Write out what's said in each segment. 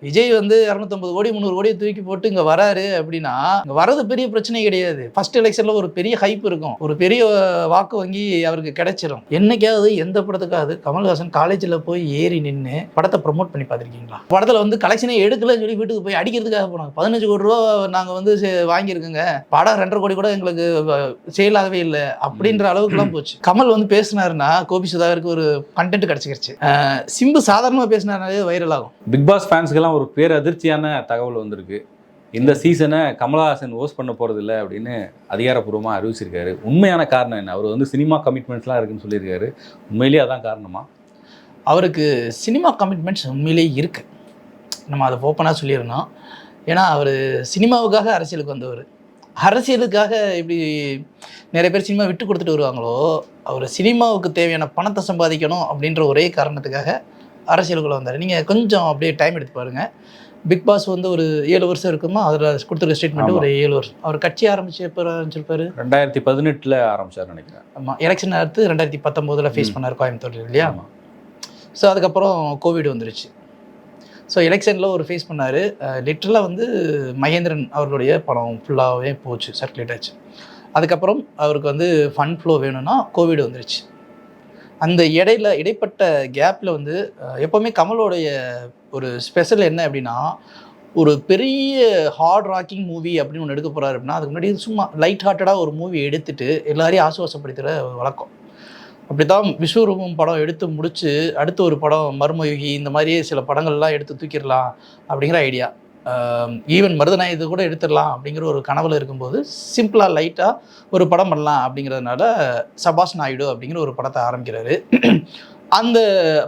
விஜய் வந்து இரநூத்தம்பது கோடி முந்நூறு கோடி தூக்கி போட்டு இங்க வராரு அப்படின்னா இங்க வர்றது பெரிய பிரச்சனை கிடையாது. ஃபர்ஸ்ட் எலெக்ஷன்ல ஒரு பெரிய ஹைப் இருக்கும். ஒரு பெரிய வாக்கு வங்கி அவருக்கு கிடைச்சிரும். என்னைக்காவது எந்த படத்துக்காவது கமல்ஹாசன் காலேஜில் போய் ஏறி நின்று படத்தை ப்ரொமோட் பண்ணி பார்த்துருக்கீங்களா? படத்துல வந்து கலெக்ஷனே எடுக்கலன்னு சொல்லி வீட்டுக்கு போய் அடிக்கிறதுக்காக போனாங்க. பதினஞ்சு கோடி ரூபா நாங்க வந்து வாங்கியிருக்கோங்க. படம் ரெண்டரை கோடி கூட எங்களுக்கு சேல் ஆகவே இல்லை. அப்படின்ற அளவுக்குலாம் போச்சு. கமல் வந்து பேசினாருன்னா கோபி சுதாகருக்கு ஒரு கண்டென்ட் கிடைச்சிருச்சு. அஹ் சிம்பு சாதாரணமா பேசினாருனாலே வைரல் ஆகும். பிக் பாஸ் ஃபேன்ஸ்க்கெல்லாம் ஒரு பேரதிர்ச்சியான தகவல் வந்திருக்கு. இந்த சீசனை கமலஹாசன் ஓஸ் பண்ண போகிறது இல்லை அப்படின்னு அதிகாரப்பூர்வமாக அறிவிச்சிருக்காரு. உண்மையான காரணம் என்ன? அவர் வந்து சினிமா கமிட்மெண்ட்ஸ்லாம் இருக்குன்னு சொல்லியிருக்காரு. உண்மையிலேயே அதான் காரணமா? அவருக்கு சினிமா கமிட்மெண்ட்ஸ் உண்மையிலேயே இருக்குது நம்ம அதை ஓப்பனாக சொல்லிடணும். ஏன்னா அவர் சினிமாவுக்காக அரசியலுக்கு வந்தவர். அரசியலுக்காக இப்படி நிறைய பேர் சினிமா விட்டு கொடுத்துட்டு வருவாங்களோ அவர் சினிமாவுக்கு தேவையான பணத்தை சம்பாதிக்கணும் அப்படின்ற ஒரே காரணத்துக்காக அரசியலுக்குள்ள வந்தார். நீங்கள் கொஞ்சம் அப்படியே டைம் எடுத்து பாருங்க. பிக் பாஸ் வந்து ஒரு ஏழு வருஷம் இருக்குமா? அதில் கொடுத்துருக்க ஸ்டேட்மெண்ட். ஒரு ஏழு வருஷம். அவர் கட்சி ஆரம்பிச்சு எப்போ ஆரம்பிச்சிருப்பாரு? ரெண்டாயிரத்தி பதினெட்டில் ஆரம்பிச்சார் நினைக்கிறேன். ஆமாம் எலெக்ஷன் அடுத்து ரெண்டாயிரத்தி பத்தொம்போதில் ஃபேஸ். பண்ணார் கோயம்புத்தூர் இல்லையா. ஸோ அதுக்கப்புறம் கோவிட் வந்துருச்சு. ஸோ எலெக்ஷனில் ஒரு ஃபேஸ் பண்ணார். லிட்டரலாக வந்து மகேந்திரன் அவர்களுடைய படம் ஃபுல்லாகவே போச்சு சர்க்குலேட் ஆச்சு. அதுக்கப்புறம் அவருக்கு வந்து ஃபண்ட் ஃப்ளோ வேணும்னா கோவிட் வந்துருச்சு. அந்த இடையில இடைப்பட்ட கேப்பில் வந்து எப்போவுமே கமலோடைய ஒரு ஸ்பெஷல் என்ன அப்படின்னா ஒரு பெரிய ஹார்ட் ராக்கிங் மூவி அப்படின்னு ஒன்று எடுக்க போகிறாரு அப்படின்னா அதுக்கு முன்னாடி சும்மா லைட் ஹார்ட்டடாக ஒரு மூவி எடுத்துட்டு எல்லாரையும் ஆசுவாசப்படுத்துகிற வழக்கம். அப்படித்தான் விஸ்வரூபம் படம் எடுத்து முடிச்சு அடுத்து ஒரு படம் மர்மயுகி இந்த மாதிரி சில படங்கள்லாம் எடுத்து தூக்கிடலாம் அப்படிங்கிற ஐடியா ஈவன் மருதநாய் இது கூட எடுத்துடலாம் அப்படிங்கிற ஒரு கனவுல இருக்கும்போது சிம்பிளாக லைட்டாக ஒரு படம் பண்ணலாம் அப்படிங்கிறதுனால சபாஷ் நாயுடு அப்படிங்கிற ஒரு படத்தை ஆரம்பிக்கிறாரு. அந்த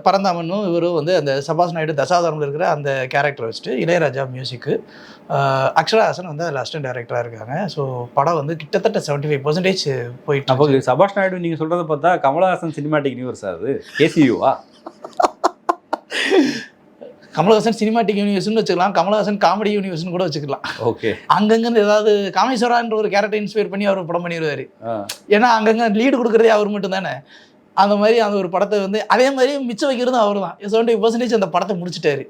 பரந்தாமனும் இவரும் வந்து அந்த சபாஷ் நாயுடு தசாவதாரம்ல இருக்கிற அந்த கேரக்டரை வச்சுட்டு இளையராஜா மியூசிக்கு அக்ஷராஹாசன் வந்து அதில் அசிஸ்டன்ட் டைரக்டராக இருக்காங்க. ஸோ படம் வந்து கிட்டத்தட்ட செவன்ட்டி ஃபைவ் பர்சன்டேஜ் போயிட்டு அப்போ சபாஷ் நாயுடு நீங்க சொல்றத பார்த்தா கமலஹாசன் சினிமாட்டிக் யூனிவர்ஸ் அது? கேசியூவா கமலஹாசன் சினிமாட்டிக் யூனிவர்ஸ்னு வச்சுக்கலாம் கமலஹாசன் காமெடி யூனிவர்ஸ்னு கூட வச்சுக்கலாம். ஓகே அங்கங்கன்னு ஏதாவது காமேஸ்வரான்ற ஒரு கேரக்டர் இன்ஸ்பயர் பண்ணி அவர் படம் பண்ணிடுவாரு ஏன்னா அங்கங்க லீடு கொடுக்குறதே அவர் மட்டும் தானே. அந்த மாதிரி அந்த ஒரு படத்தை வந்து அதே மாதிரி மிச்சம் வைக்கிறதும் அவர் தான் செவன்டி பர்சன்டேஜ் அந்த படத்தை முடிச்சிட்டாரு.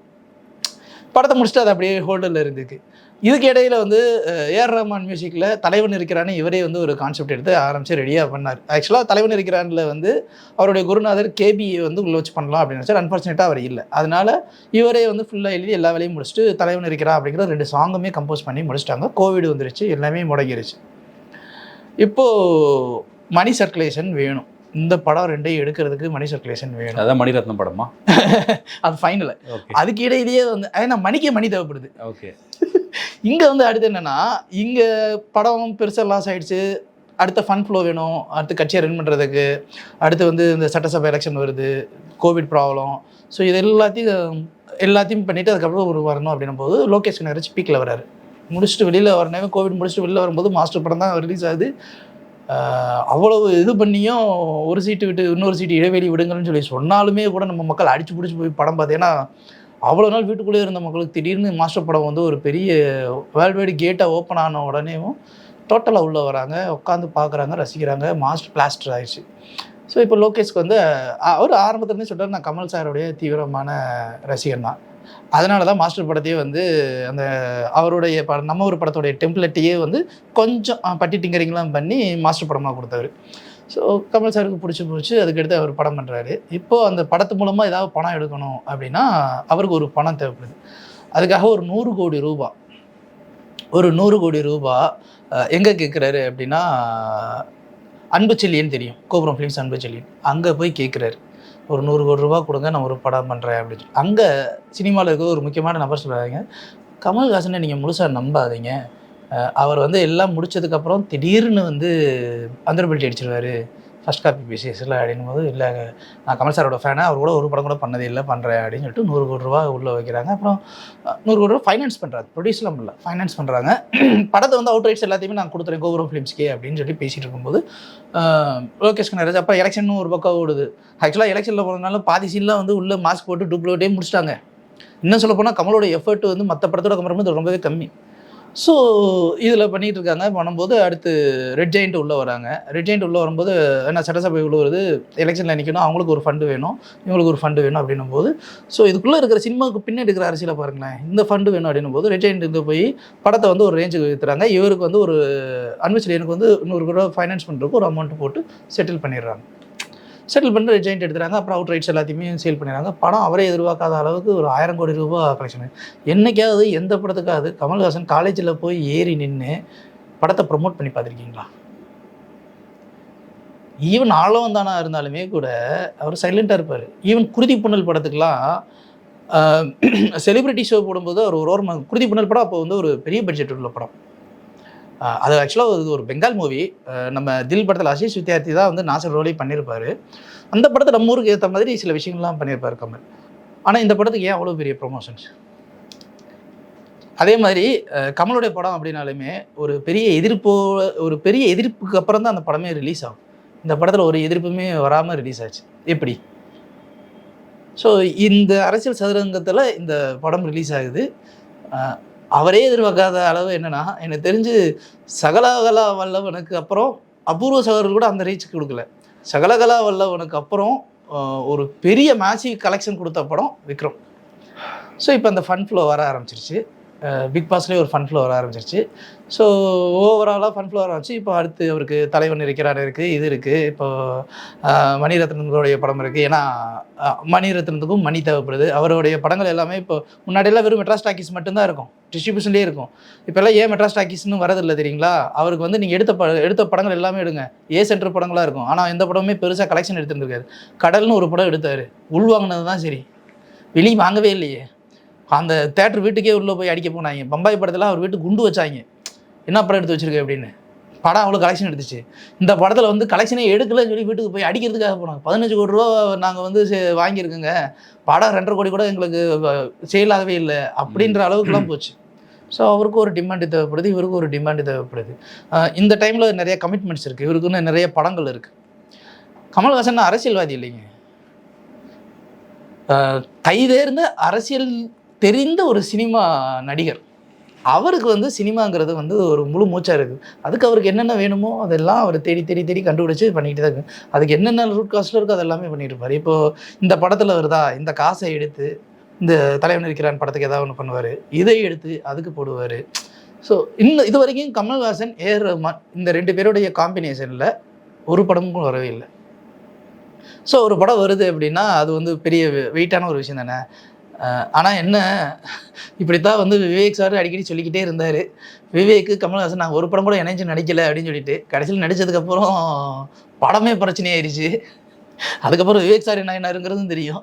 படத்தை முடிச்சுட்டு அது அப்படியே ஹோல்டரில் இருந்துக்கு இதுக்கு இடையில வந்து ஏஆர் ரஹ்மான் மியூசிக்கில் தலைவன் இருக்கிறான்னு இவரே வந்து ஒரு கான்செப்ட் எடுத்து ஆரம்பித்து ரெடியாக பண்ணார். ஆக்சுவலாக தலைவன் இருக்கிறான்ல வந்து அவருடைய குருநாதர் கேபி வந்து உள்ள வச்சு பண்ணலாம் அப்படின்னு நினச்சார். அன்ஃபார்ச்சுனேட்டாக அவர் இல்லை. அதனால இவரே வந்து ஃபுல்லாக எழுதி எல்லா வேலையும் முடிச்சுட்டு தலைவன் இருக்கிறா அப்படிங்கிற ரெண்டு சாங்குமே கம்போஸ் பண்ணி முடிச்சிட்டாங்க. கோவிட் வந்துருச்சு. எல்லாமே முடங்கிருச்சு. இப்போது மணி சர்க்குலேஷன் வேணும். இந்த படம் ரெண்டையும் எடுக்கிறதுக்கு மணி சர்க்குலேஷன் வேணும். அதான் மணிரத்னம் படமா? அது ஃபைனல் அதுக்கு இடையிலேயே வந்து ஏன்னா மணிக்கே மணி தேவைப்படுது. ஓகே இங்கே வந்து அடுத்து என்னன்னா இங்கே படம் பெருசாக லாஸ் ஆயிடுச்சு. அடுத்த ஃபன் ஃப்ளோ வேணும். அடுத்து கட்சியை ரன் பண்ணுறதுக்கு அடுத்து வந்து இந்த சட்டசபை எலெக்ஷன் வருது. கோவிட் ப்ராப்ளம் ஸோ இது எல்லாத்தையும் எல்லாத்தையும் பண்ணிவிட்டு அதுக்கப்புறம் ஒரு வரணும் அப்படின்னும் போது லோகேஷ் கனகராஜ் பீக்கில் வராரு முடிச்சுட்டு வெளியில் வரணும் கோவிட் முடிச்சுட்டு வெளியில் வரும்போது மாஸ்டர் படம் தான் ரிலீஸ் ஆகுது. அவ்வளவு இது பண்ணியும் ஒரு சீட்டு விட்டு இன்னொரு சீட்டு இடைவெளி விடுங்கள்னு சொல்லி சொன்னாலுமே கூட நம்ம மக்கள் அடிச்சு பிடிச்சி போய் படம் பார்த்தீங்கன்னா அவ்வளோ நாள் வீட்டுக்குள்ளே இருந்த மக்களுக்கு திடீர்னு மாஸ்டர் படம் வந்து ஒரு பெரிய வேர்ல்டு வைடு கேட்டாக ஓப்பன் ஆன உடனேவும் டோட்டலாக உள்ளே வராங்க உட்காந்து பார்க்குறாங்க ரசிக்கிறாங்க மாஸ்டர் பிளாஸ்டர் ஆயிடுச்சு ஸோ இப்போ லோகேஷ்க்கு வந்து அவர் ஆரம்பத்துலேருந்து சொல்கிறார் நான் கமல் சாருடைய தீவிரமான ரசிகன் தான். அதனால தான் மாஸ்டர் படத்தையே வந்து அந்த அவருடைய படம் நம்ம ஒரு படத்துடைய டெம்ப்ளெட்டையே வந்து கொஞ்சம் பட்டி டிங்கரிங்லாம் பண்ணி மாஸ்டர் படமாக கொடுத்தாரு ஸோ கமல் சாருக்கு பிடிச்சி பிடிச்சி அதுக்கடுத்து அவர் படம் பண்ணுறாரு இப்போது அந்த படத்து மூலமாக ஏதாவது பணம் எடுக்கணும் அப்படின்னா அவருக்கு ஒரு பணம் தேவைப்படுது. அதுக்காக ஒரு நூறு கோடி ரூபா ஒரு நூறு கோடி ரூபா எங்கே கேட்குறாரு அப்படின்னா அன்பு செல்லியன்னு தெரியும். கோபுரம் ஃபிலிம்ஸ் அன்பு செல்லியன் அங்கே போய் கேட்குறாரு ஒரு நூறு கோடி ரூபா கொடுங்க நான் ஒரு படம் பண்ணுறேன் அப்படின்னு சொல்லி. அங்கே சினிமாவில் இருக்க ஒரு முக்கியமான நபர் சொல்கிறாங்க கமல்ஹாசனை நீங்கள் முழுசாக நம்பாதீங்க. அவர் வந்து எல்லாம் முடிச்சதுக்கப்புறம் திடீர்னு வந்து அந்தர்பிலிட்டி அடிச்சிருவார். ஃபர்ஸ்ட் காப்பி பிசிஎஸ்ல அப்படின்னு போது இல்லை நான் கமல் சாரோட ஃபேனை அவர் கூட ஒரு படம் கூட பண்ணதே இல்லை பண்ணுறேன் அப்படின்னு சொல்லிட்டு நூறு கோடி ரூபா உள்ளே வைக்கிறாங்க. அப்புறம் நூறு கோடி ரூபா ஃபைனான்ஸ் பண்ணுறாங்க ப்ரொடியூஸ்லாம் பண்ணல ஃபைனான்ஸ் பண்ணுறாங்க படத்தை வந்து அவுட் ரைட்ஸ் எல்லாத்தையுமே நான் கொடுத்துறேன் கோபுரம் ஃபிலிம்ஸ்க்கே அப்படின்னு சொல்லி பேசிகிட்டு இருக்கும்போது அஹ், லோகேஷ் அப்போ எலெக்ஷன் ஒரு பக்கம் ஓடுது. ஆக்சுவலாக எலெக்ஷனில் போனதுனால பாதி சீன்லாம் வந்து உள்ளே மாஸ்க் போட்டு டூப்ளோட்டே முடிச்சிட்டாங்க. இன்னும் சொல்ல போனால் கமலோட எஃபர்ட் வந்து மற்ற படத்தோட கம்பேர் ரொம்பவே கம்மி. ஸோ இதில் பண்ணிகிட்டு இருக்காங்க பண்ணும்போது அடுத்து ரெட் ஜெயிண்ட் உள்ளே வராங்க ரெட் ஜெயிண்ட் உள்ளே வரும்போது என்ன சட்டசபை உள்ள வருது எலெக்ஷனில் நிற்கணும் அவங்களுக்கு ஒரு ஃபண்டு வேணும் இவங்களுக்கு ஒரு ஃபண்டு வேணும் அப்படின்னும் போது ஸோ இதுக்குள்ளே இருக்கிற சினிமாவுக்கு பின்னாடி இருக்கிற அரசியலை பாருங்களேன் இந்த ஃபண்டு வேணும் அப்படின்னும் போது ரெட் ஜெயிண்ட் போய் படத்தை வந்து ஒரு ரேஞ்சுக்கு விற்றுறாங்க இவருக்கு வந்து ஒரு அன்விச்சலியனுக்கு வந்து இன்னொரு கூட ஃபைனான்ஸ் பண்ணுறதுக்கு ஒரு அமௌண்ட் போட்டு செட்டில் பண்ணிடுறாங்க செட்டில் பண்ணி ஜெயிண்ட் எடுத்துறாங்க. அப்புறம் அவுட் ரைட்ஸ் எல்லாத்தையுமே சேல் பண்ணிடுறாங்க. படம் அவரே எதிர்பார்க்காத அளவுக்கு ஒரு ஆயிரம் கோடி ரூபாய் கலெக்ஷன் என்னைக்காவது எந்த படத்துக்காவது கமல்ஹாசன் காலேஜில் போய் ஏறி நின்று படத்தை ப்ரொமோட் பண்ணி பார்த்துருக்கீங்களா? ஈவன் ஆழம் தானா இருந்தாலுமே கூட அவர் சைலண்ட்டாக இருப்பார். ஈவன் குருதி புண்ணல் படத்துக்கெலாம் செலிபிரிட்டி ஷோ போடும்போது அவர் ஒரு ஓரமாக குருதி புண்ணல் படம் அப்போ வந்து ஒரு பெரிய பட்ஜெட் உள்ள படம். அது ஆக்சுவலாக இது ஒரு பெங்கால் மூவி நம்ம தில் படத்தில் அசீஷ் வித்யார்த்தி தான் வந்து நாசர் ரோலே பண்ணியிருப்பாரு அந்த படத்தை நம்ம ஊருக்கு ஏற்ற மாதிரி சில விஷயங்கள்லாம் பண்ணியிருப்பாரு கமல். ஆனால் இந்த படத்துக்கு ஏன் அவ்வளோ பெரிய ப்ரொமோஷன்ஸ் அதே மாதிரி கமலுடைய படம் அப்படின்னாலுமே ஒரு பெரிய எதிர்ப்போ ஒரு பெரிய எதிர்ப்புக்கு அப்புறம் தான் அந்த படமே ரிலீஸ் ஆகும். இந்த படத்தில் ஒரு எதிர்ப்புமே வராமல் ரிலீஸ் ஆச்சு. எப்படி? ஸோ இந்த அரசியல் சதுரங்கத்தில் இந்த படம் ரிலீஸ் ஆகுது. அவரே எதிர்பார்க்காத அளவு என்னென்னா எனக்கு தெரிஞ்சு சகலகலா வல்லவனுக்கு அப்புறம் அபூர்வ சகர்கள் கூட அந்த ரீச்சுக்கு கொடுக்கல. சகலகலா வல்லவனுக்கு அப்புறம் ஒரு பெரிய மேசிவ் கலெக்ஷன் கொடுத்த படம் விக்ரம். ஸோ இப்போ அந்த ஃபன் ஃப்ளோ வர ஆரம்பிச்சிருச்சு. பிக் பாஸ்லேயே ஒரு ஃபன் ஃப்ளோ வர ஆரம்பிச்சிருச்சு. ஸோ ஓவராலாக ஃபன் ஃப்ளோ ஆரம்பிச்சு இப்போ அடுத்து அவருக்கு தலைவன் இருக்கிறார் இருக்குது இது இருக்குது இப்போது மணிரத்னங்களுடைய படம் இருக்குது ஏன்னா மணிரத்னத்துக்கும் மணி தேவைப்படுது. அவருடைய படங்கள் எல்லாமே இப்போ முன்னாடியெல்லாம் வெறும் மெட்ராஸ் டாக்கீஸ் மட்டும்தான் இருக்கும். டிஸ்ட்ரிபியூஷன்லேயே இருக்கும். இப்போல்லாம் ஏன் மெட்ராஸ் டாக்கீஸ்னு வரதில்லை தெரியுங்களா? அவருக்கு வந்து நீங்கள் எடுத்த ப எடுத்த படங்கள் எல்லாமே எடுங்க. ஏ சென்டர் படங்களாக இருக்கும். ஆனால் எந்த படமுமே பெருசாக கலெக்ஷன் எடுத்துருந்துருக்காரு கடல்னு ஒரு படம் எடுத்தார். உள் வாங்கினது தான் சரி. வெளியே வாங்கவே இல்லையே. அந்த தேட்டர் வீட்டுக்கே உள்ளே போய் அடிக்க போனாங்க. பம்பாய் படத்தில் அவர் வீட்டுக்கு குண்டு வச்சாங்க. என்ன படம் எடுத்து வச்சிருக்க அப்படின்னு? படம் அவ்வளோ கலெக்ஷன் எடுத்துச்சு. இந்த படத்தில் வந்து கலெக்ஷனே எடுக்கலன்னு சொல்லி வீட்டுக்கு போய் அடிக்கிறதுக்காக போனாங்க. பதினஞ்சு கோடி ரூபா நாங்கள் வந்து வாங்கியிருக்கோங்க. படம் ரெண்டரை கோடி கூட எங்களுக்கு சேல் ஆகவே இல்லை. அப்படின்ற அளவுக்குலாம் போச்சு. ஸோ அவருக்கு ஒரு டிமாண்டு தேவைப்படுது இவருக்கு ஒரு டிமாண்டு தேவைப்படுது. இந்த டைமில் நிறைய கமிட்மெண்ட்ஸ் இருக்குது இவருக்குன்னு நிறைய படங்கள் இருக்குது கமல்ஹாசன் அரசியல்வாதி இல்லைங்க. கைதேர்ந்த அரசியல் தெரிந்த ஒரு சினிமா நடிகர். அவருக்கு வந்து சினிமாங்கிறது வந்து ஒரு முழு மூச்சாக இருக்குது அதுக்கு அவருக்கு என்னென்ன வேணுமோ அதெல்லாம் அவர் தேடி தேடி தேடி கண்டுபிடிச்சி பண்ணிக்கிட்டு தான் இருக்கு. அதுக்கு என்னென்ன ரூட் காஸ்ட்டில் இருக்கோ அதெல்லாமே பண்ணிட்டு இருப்பார். இப்போது இந்த படத்தில் வருதா இந்த காசை எடுத்து இந்த தலைவன் இருக்கிறான் படத்துக்கு ஏதாவது ஒன்று பண்ணுவார். இதை எடுத்து அதுக்கு போடுவார். ஸோ இன்னும் இது வரைக்கும் கமல்ஹாசன் ஏர் ரஹ்மான் இந்த ரெண்டு பேருடைய காம்பினேஷனில் ஒரு படமும் வரவே இல்லை. ஸோ ஒரு படம் வருது அப்படின்னா அது வந்து பெரிய வெயிட்டான ஒரு விஷயம் தானே? ஆனால் என்ன? இப்படித்தான் வந்து விவேக் சார் அடிக்கடி சொல்லிக்கிட்டே இருந்தார். விவேக்கு கமல்ஹாசன் நாங்கள் ஒரு படம் கூட இணைஞ்சு நடிக்கலை அப்படின்னு சொல்லிட்டு கடைசியில் நடித்ததுக்கப்புறம் படமே பிரச்சனையாயிருச்சு அதுக்கப்புறம் விவேக் சார் என்ன என்னாருங்கிறதும் தெரியும்.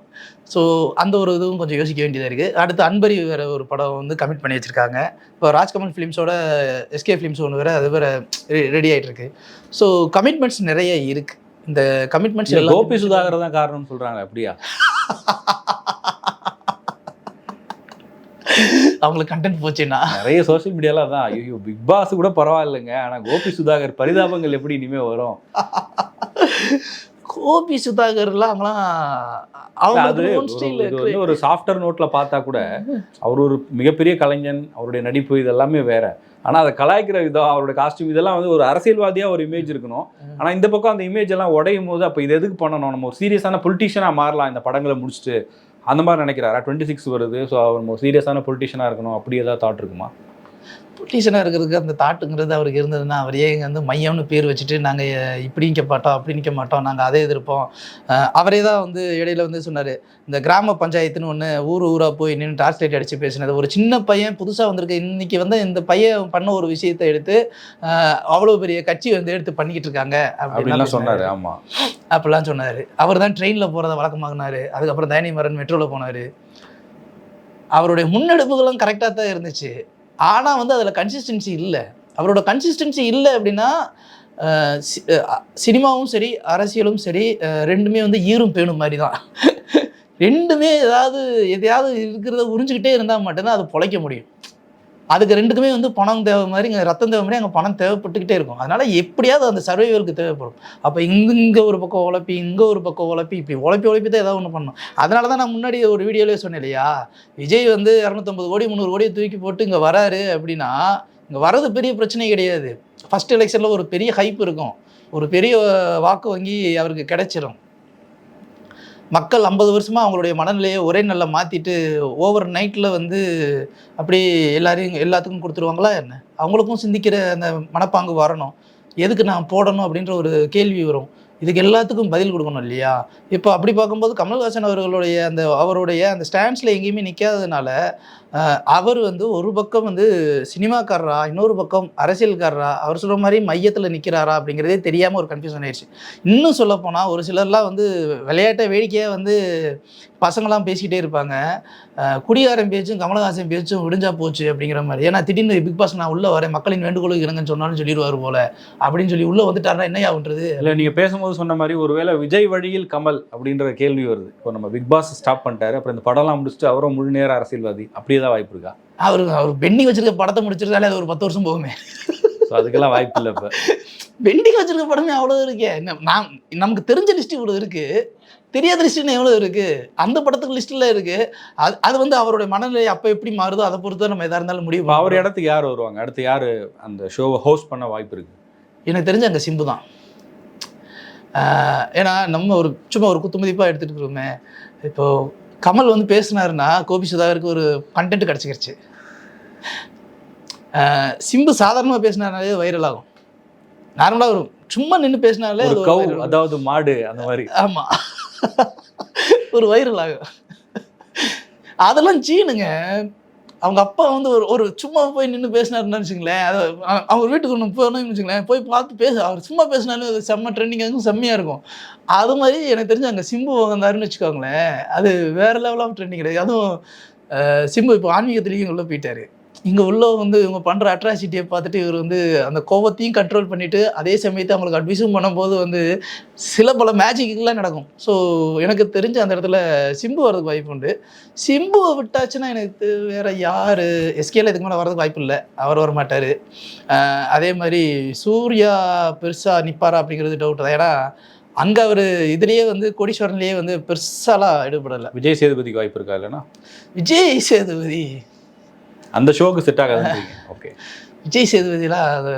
ஸோ அந்த ஒரு இதுவும் கொஞ்சம் யோசிக்க வேண்டியதாக இருக்குது அடுத்து அன்பரி வேற ஒரு படம் வந்து கமிட் பண்ணி வச்சுருக்காங்க. இப்போ ராஜ்கமல் ஃபிலிம்ஸோட எஸ்கே ஃபிலிம்ஸ் ஒன்று வேறு அது வேறு ரெடி ஆகிட்டு இருக்கு ஸோ கமிட்மெண்ட்ஸ் நிறைய இருக்குது இந்த கமிட்மெண்ட்ஸ் கோபி சுதாகர் தான் காரணம்னு சொல்றாங்க அப்படியா? அவங்களுக்கு கண்டென்ட் போச்சுன்னா. நிறைய சோஷியல் மீடியால தான் ஐயோ பிக் பாஸ் கூட பரவாயில்லைங்க. ஆனா கோபி சுதாகர் பரிதாபங்கள் எப்படி இனிமே வரும்? கோபி சுதாகர்லாம் அவங்களாம் அவங்க ஒரு- சாஃப்ட்வேர் நோட்ல பார்த்தா கூட அவர் ஒரு மிகப்பெரிய கலைஞன் அவருடைய நடிப்பு இதெல்லாமே வேற. ஆனா அதை கலாய்க்கிற விதம் அவருடைய காஸ்டியூம் இதெல்லாம் வந்து ஒரு அரசியல்வாதியா ஒரு இமேஜ் இருக்கணும். ஆனா இந்த பக்கம் அந்த இமேஜ் எல்லாம் உடையும் போது அப்ப இது எதுக்கு பண்ணணும்? நம்ம ஒரு சீரியஸான பொலிட்டிஷியனா மாறலாம் இந்த படங்களை முடிச்சுட்டு. அந்த மாதிரி நினைக்கிறாரா? டுவெண்ட்டி சிக்ஸ் வருது ஸோ அவர் சீரியஸான பொலிட்டிஷியனாக இருக்கணும் அப்படி ஏதாவது தாட் இருக்குமா? பொலிட்டீஷியனாக இருக்கிறதுக்கு அந்த தாட்டுங்கிறது அவருக்கு இருந்ததுன்னா அவர் ஏன் இங்க வந்து மையம்னு பேர் வச்சுட்டு நாங்கள் இப்படி நிற்க மாட்டோம் அப்படி நிற்க மாட்டோம் நாங்கள் அதை எதிர்ப்போம். அவரே தான் வந்து இடையில வந்து சொன்னார் இந்த கிராம பஞ்சாயத்துன்னு ஒன்று ஊர் ஊராக போய் நின்று டார்ச்லைட் அடித்து பேசினது. ஒரு சின்ன பையன் புதுசாக வந்திருக்க இன்னைக்கு வந்து இந்த பையன் பண்ண ஒரு விஷயத்தை எடுத்து அவ்வளோ பெரிய கட்சி வந்து எடுத்து பண்ணிக்கிட்டு இருக்காங்க அப்படின்லாம் சொன்னாரு. ஆமா. அப்படிலாம் சொன்னார். அவர் தான் ட்ரெயினில் போகிறத வழக்கமாகினாரு அதுக்கப்புறம் தயனி மரன் மெட்ரோவில் போனார். அவருடைய முன்னெடுப்புகளும் கரெக்டாக தான் இருந்துச்சு. ஆனால் வந்து அதில் கன்சிஸ்டன்சி இல்லை. அவரோட கன்சிஸ்டன்சி இல்லை அப்படின்னா சி- சினிமாவும் சரி அரசியலும் சரி ரெண்டுமே வந்து ஈரும் பேணும் மாதிரி தான் ரெண்டுமே ஏதாவது எதையாவது இருக்கிறத உறிஞ்சிக்கிட்டே இருந்தால் மட்டும்தான் அது பொழைக்க முடியும். அதுக்கு ரெண்டுக்குமே வந்து பணம் தேவை மாதிரி இங்கே ரத்தம் தேவை மாதிரி அங்கே பணம் தேவைப்பட்டுக்கிட்டே இருக்கும். அதனால் எப்படியாவது அந்த சர்வைவலுக்கு தேவைப்படும். அப்போ இங்கே இங்கே ஒரு பக்கம் உழப்பி இங்கே ஒரு பக்கம் உழப்பி இப்படி உழப்பி உழப்பி தான் ஏதாவது ஒன்று பண்ணணும். அதனால தான் நான் முன்னாடி ஒரு வீடியோலேயே சொன்னேன் இல்லையா? விஜய் வந்து இரநூத்தம்பது கோடி முந்நூறு கோடியை தூக்கி போட்டு இங்கே வராரு அப்படின்னா இங்கே வர்றது பெரிய பிரச்சனை கிடையாது. ஃபஸ்ட் எலெக்ஷனில் ஒரு பெரிய ஹைப் இருக்கும். ஒரு பெரிய வாக்கு வங்கி அவருக்கு கிடைச்சிடும் மக்கள் ஐம்பது வருஷமாக அவங்களுடைய மனநிலையை ஒரே நல்ல மாற்றிட்டு ஓவர் நைட்டில் வந்து அப்படி எல்லாரையும் எல்லாத்துக்கும் கொடுத்துருவாங்களா என்ன? அவங்களுக்கும் சிந்திக்கிற அந்த மனப்பாங்கு வரணும். எதுக்கு நான் போடணும் அப்படின்ற ஒரு கேள்வி வரும். இதுக்கு எல்லாத்துக்கும் பதில் கொடுக்கணும் இல்லையா? இப்போ அப்படி பார்க்கும்போது கமல்ஹாசன் அவர்களுடைய அந்த அவருடைய அந்த ஸ்டாண்ட்ஸில் எங்கேயுமே நிற்காததுனால அவர் வந்து ஒரு பக்கம் வந்து சினிமாக்காரரா இன்னொரு பக்கம் அரசியல்காரரா அவர் சொல்கிற மாதிரி மையத்தில் நிற்கிறாரா அப்படிங்கிறதே தெரியாமல் ஒரு கன்ஃபியூஷன் ஆயிடுச்சு. இன்னும் சொல்லப்போனால் ஒரு சிலர்லாம் வந்து விளையாட்டை வேடிக்கையாக வந்து பசங்களாம் பேசிக்கிட்டே இருப்பாங்க. குடிகாரன் பேச்சும் கமலஹாசன் பேச்சும் விடிஞ்சா போச்சு அப்படிங்கிற மாதிரி. ஏன்னா திடீர்னு பிக் பாஸ் நான் உள்ளே வரேன் மக்களின் வேண்டுகோளுக்கு இணங்கன்னு சொன்னாலும் சொல்லிடுவார் போல அப்படின்னு சொல்லி உள்ளே வந்துட்டாருன்னா என்னையா பண்ணுறது இல்லை நீங்கள் பேசும்போது சொன்ன மாதிரி ஒருவேளை விஜய் வழியில் கமல் அப்படின்ற கேள்வி வருது. இப்போ நம்ம பிக் பாஸ் ஸ்டாப் பண்ணிட்டாரு. அப்புறம் இந்த படம்லாம் முடிச்சுட்டு அவரும் முழு நேர அரசியல்வாதி. அப்படியே தான் வாய்ப்பு இருக்கா? அவர் அவர் பெண்டிங் வச்சிருக்க படத்தை முடிச்சிருந்தாலே அது ஒரு பத்து வருஷம் போகுமே. ஸோ அதுக்கெல்லாம் வாய்ப்பு இல்லை இப்போ. பெண்டிங் வச்சிருக்க படமே அவ்வளோ இருக்கே. என்ன- நான் நமக்கு தெரிஞ்ச லிஸ்ட் இவ்வளோ இருக்கு. தெரியாத லிஸ்ட்னு எவ்வளோ இருக்கு? அந்த படத்துக்கு லிஸ்ட்டில் இருக்கு. அது அது வந்து அவருடைய மனநிலை அப்போ எப்படி மாறுதோ அதை பொறுத்து நம்ம எதாக இருந்தாலும் இப்போ அவர். இடத்துக்கு யார் வருவாங்க? அடுத்து யார் அந்த ஷோவை ஹோஸ்ட் பண்ண வாய்ப்பு இருக்கு? எனக்கு தெரிஞ்ச அங்கே சிம்பு தான். ஏன்னா நம்ம ஒரு சும்மா ஒரு குத்துமதிப்பாக எடுத்துட்டு இருக்கிறோமே இப்போ கமல் வந்து பேசினாருன்னா கோபி சுதாகருக்கு ஒரு கண்டென்ட் கிடச்சிக்கிருச்சு. சிம்பு சாதாரணமாக பேசினாருனாலே வைரல் ஆகும். நார்மலாக ஒரு சும்மா நின்று பேசினாலே. அதாவது மாடு அந்த மாதிரி. ஆமா. ஒரு வைரல் ஆகும். அதெல்லாம் சீனுங்க. அவங்க அப்பா வந்து ஒரு ஒரு சும்மா போய் நின்று பேசினாருன்னு வச்சுங்களேன் அது அவங்க வீட்டுக்கு ஒன்று போகணும்னு வச்சுங்களேன் போய் பார்த்து பேச அவர் சும்மா பேசினாலும் அது செம்ம ட்ரெண்டிங் ஆகும் செம்மையாக இருக்கும். அது மாதிரி எனக்கு தெரிஞ்சு அங்கே சிம்பு வந்தாருன்னு வச்சுக்கோங்களேன். அது வேறு லெவல் ஆஃப் ட்ரெண்டிங் கிடையாது. அதுவும் சிம்பு இப்போ ஆன்மீகத்துலேயும் உள்ளே போயிட்டாரு. இங்கே உள்ள வந்து இவங்க பண்ணுற அட்ராசிட்டியை பார்த்துட்டு இவர் வந்து அந்த கோவத்தையும் கண்ட்ரோல் பண்ணிட்டு அதே சமயத்தை அவங்களுக்கு அட்வைஸும் பண்ணும்போது வந்து சில பல மேஜிக்கெலாம் நடக்கும். ஸோ எனக்கு தெரிஞ்ச அந்த இடத்துல சிம்பு வரதுக்கு வாய்ப்பு உண்டு. சிம்புவை விட்டாச்சுன்னா எனக்கு வேற யார்? எஸ்கேல இதுக்கு மேலே வரதுக்கு வாய்ப்பு இல்லை. அவர் வர மாட்டார் அதே மாதிரி சூர்யா பெருசாக நிற்பாரா அப்படிங்கிறது டவுட் தான். ஏன்னா அங்கே அவர் இதுலேயே வந்து கோடீஸ்வரன்லேயே வந்து பெருசாலாம் ஈடுபடலை. விஜய் சேதுபதிக்கு வாய்ப்பு இருக்கா இல்லைன்னா? விஜய் சேதுபதி? அந்த ஷோக்கு செட் ஆகாதுன்னு ஓகே விஜய் சேதுபதிலாம் அது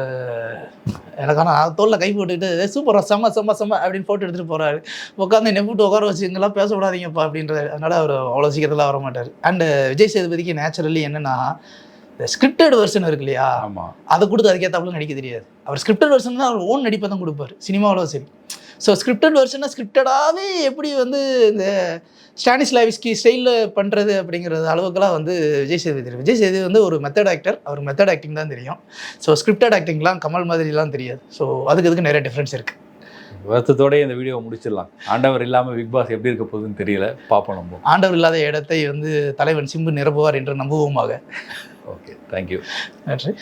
எனக்கு ஆனால் தோளில் கை போட்டுக்கிட்டு சூப்பரா செம்ம செம்ம செம்ம அப்படின்னு போட்டு எடுத்துகிட்டு போகிறாரு உட்காந்து என்னை போட்டு உட்கார வச்சு இங்கெல்லாம் பேசக்கூடாதீங்கப்பா அப்படின்றாரு. அதனால அவர் அவ்வளோ சீக்கிரத்தில் வர மாட்டார். அண்டு விஜய் சேதுபதிக்கு நேச்சுரலி என்னென்னா இந்த ஸ்கிரிப்டட் வெர்ஷன் இருக்கு இல்லையா ஆமாம் அதை கொடுத்து அதுக்கேற்றாப்புல நடிக்க தெரியாது. அவர் ஸ்கிரிப்டட் வெர்ஷன் தான் அவர் ஓன் நடிப்பை தான் கொடுப்பார். சினிமாவில் சரி. ஸோ ஸ்கிரிப்டட் வெர்ஷனை ஸ்கிரிப்டடாகவே எப்படி வந்து இந்த ஸ்டானிஸ் லாவிஸ்கி ஸ்டைலில் பண்ணுறது அப்படிங்கிறது அளவுக்குலாம் வந்து விஜய் சேதுபதி தெரியும். விஜய் சேதுபதி வந்து ஒரு மெத்தட் ஆக்டர் அவர் மெத்தட் ஆக்டிங் தான் தெரியும். ஸோ ஸ்கிரிப்டட் ஆக்டிங்லாம் கமல் மாதிரிலாம் தெரியாது. ஸோ அதுக்கு இதுக்கு நிறைய டிஃப்ரென்ஸ் இருக்குது வருத்தத்தோடய இந்த வீடியோவை முடிச்சிடலாம். ஆண்டவர் இல்லாமல் பிக் பாஸ் எப்படி இருக்க போகுதுன்னு தெரியல. பார்ப்போம் நம்ம. ஆண்டவர் இல்லாத இடத்தை வந்து தலைவன் சிம்பு நிரப்புவார் என்று நம்புவோமாக. ஓகே தேங்க்யூ நன்றி.